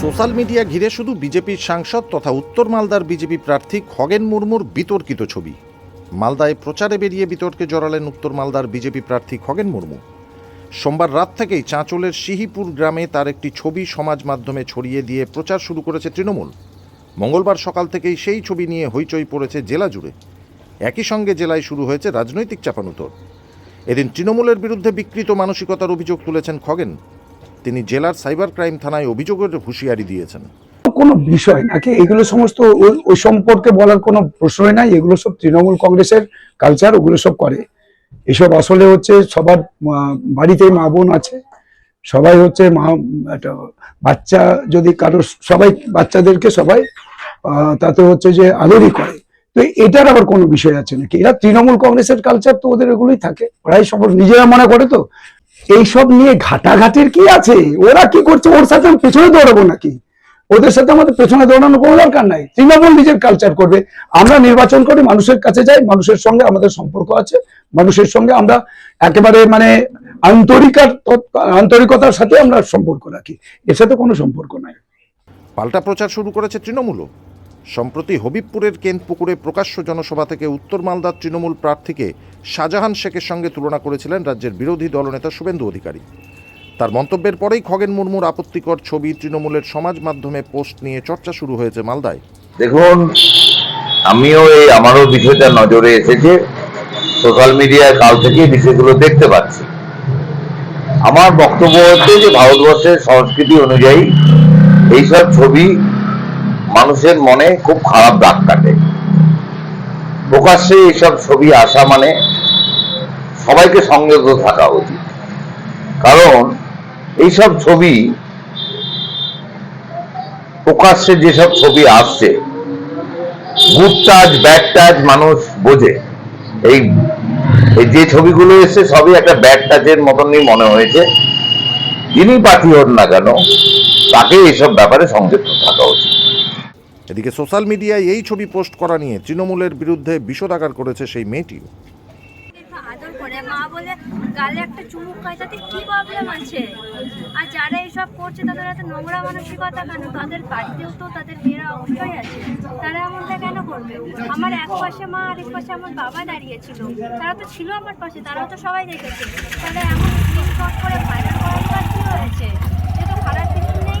Social media ঘিরে শুধু বিজেপির সাংসদ তথা উত্তর মালদার বিজেপি প্রার্থী খগেন মুর্মুর বিতর্কিত ছবি। মালদায় প্রচারে বেরিয়ে বিতর্কে জড়ালেন উত্তর মালদার বিজেপি প্রার্থী খগেন মুর্মু। সোমবার রাত থেকেই চাঁচলের সিহিপুর গ্রামে তার একটি ছবি সমাজ মাধ্যমে ছড়িয়ে দিয়ে প্রচার শুরু করেছে তৃণমূল। মঙ্গলবার সকাল থেকেই সেই ছবি নিয়ে হইচই পড়েছে জেলা জুড়ে। একই সঙ্গে জেলায় শুরু হয়েছে রাজনৈতিক চাপানুতর। এদিন তৃণমূলের বিরুদ্ধে বিকৃত মানসিকতার অভিযোগ তুলেছেন খগেন। তিনি জেলার সাইবার ক্রাইম থানায় অভিযোগের হুঁশিয়ারি দিয়েছেন। কোনো বিষয় নাকি? এগুলো সমস্ত ওই- সম্পর্কে বলার কোনো প্রশ্নই নাই। এগুলো সব তৃণমূল কংগ্রেসের কালচার ওগুলো সব করে। এসব আসলে হচ্ছে সবার আহ, বাড়িতেই মা বোন আছে। সবাই হচ্ছে মা একটা বাচ্চা যদি কারও সবাই বাচ্চাদেরকে সবাই তাতে হচ্ছে যে আদরই করে। তো এটার আবার কোনো বিষয় আছে নাকি? এরা তৃণমূল কংগ্রেসের কালচার তো ওদের এগুলোই থাকে। ওরাই সব নিজেরা মনে করে তো। এইসব নিয়ে ঘাটাঘাটির কি আছে? ওরা কি করছে? ওর সাথে আমি পেছনে দৌড়াবো নাকি? ওদের সাথে আমাদের পেছনে দৌড়ানোর কোনো দরকার নাই। তৃণমূল নিজের কালচার করবে। আমরা নির্বাচন করে, মানুষের কাছে যাই, মানুষের সঙ্গে আমাদের সম্পর্ক আছে। মানুষের সঙ্গে আমরা একেবারে মানে আন্তরিকার আন্তরিকতার সাথে আমরা সম্পর্ক রাখি। এর সাথে কোনো সম্পর্ক নাই। পাল্টা প্রচার শুরু করেছে তৃণমূলও। সম্প্রতি হবিবপুরের কেনপুকুরে প্রকাশ্য জনসভা থেকে উত্তর মালদার তৃণমূল প্রার্থীকে শাহজাহান শেখের সঙ্গে তুলনা করেছিলেন রাজ্যের বিরোধী দলনেতা শুভেন্দু অধিকারী। তার মন্তব্যের পরেই খগেন মুর্মুর আপত্তিকর ছবি তৃণমূলের সমাজ মাধ্যমে পোস্ট নিয়ে চর্চা শুরু হয়েছে মালদায়। দেখুন, আমিও এই আমারও বিষয়টা নজরে এসেছে। সোশ্যাল মিডিয়ায় কাল থেকে বিষয়গুলো দেখতে পাচ্ছি। আমার বক্তব্য হচ্ছে যে ভারতবর্ষের সংস্কৃতি অনুযায়ী এইসব ছবি মানুষের মনে খুব খারাপ দাগ কাটে। প্রকাশ্যে এইসব ছবি আসা মানে সবাইকে সংযত থাকা উচিত। কারণ এইসব ছবি, প্রকাশ্যে যেসব ছবি আসছে গুড টাচ ব্যাড টাচ মানুষ বোঝে। এই যে ছবিগুলো এসছে সবই একটা ব্যাড টাচের মতনই মনে হয়েছে। যিনি প্রার্থী হন না কেন, তাকে এইসব ব্যাপারে সংযুক্ত থাকা উচিত। এদিকে সোশ্যাল মিডিয়ায় এই ছবি পোস্ট করা নিয়ে তৃণমূলের বিরুদ্ধে বিষোদাগার করেছে সেই মেয়েটিও। মা বলে একটা আছে? আর যারা এইসব করছে, তাদের নোংরা মানসিকতা কেন? তাদের তো তাদের অবশ্যই আছে। তারা কেন করবে? আমার এক পাশে মা, আরেক পাশে আমার বাবা দাঁড়িয়েছিল তারা তো ছিল আমার পাশে, তারাও তো সবাই দেখেছে। তারা এমন স্ক্রিনশট করে ভাইরাল করার পর কি হয়েছে এ তো খারাপ কিছু নেই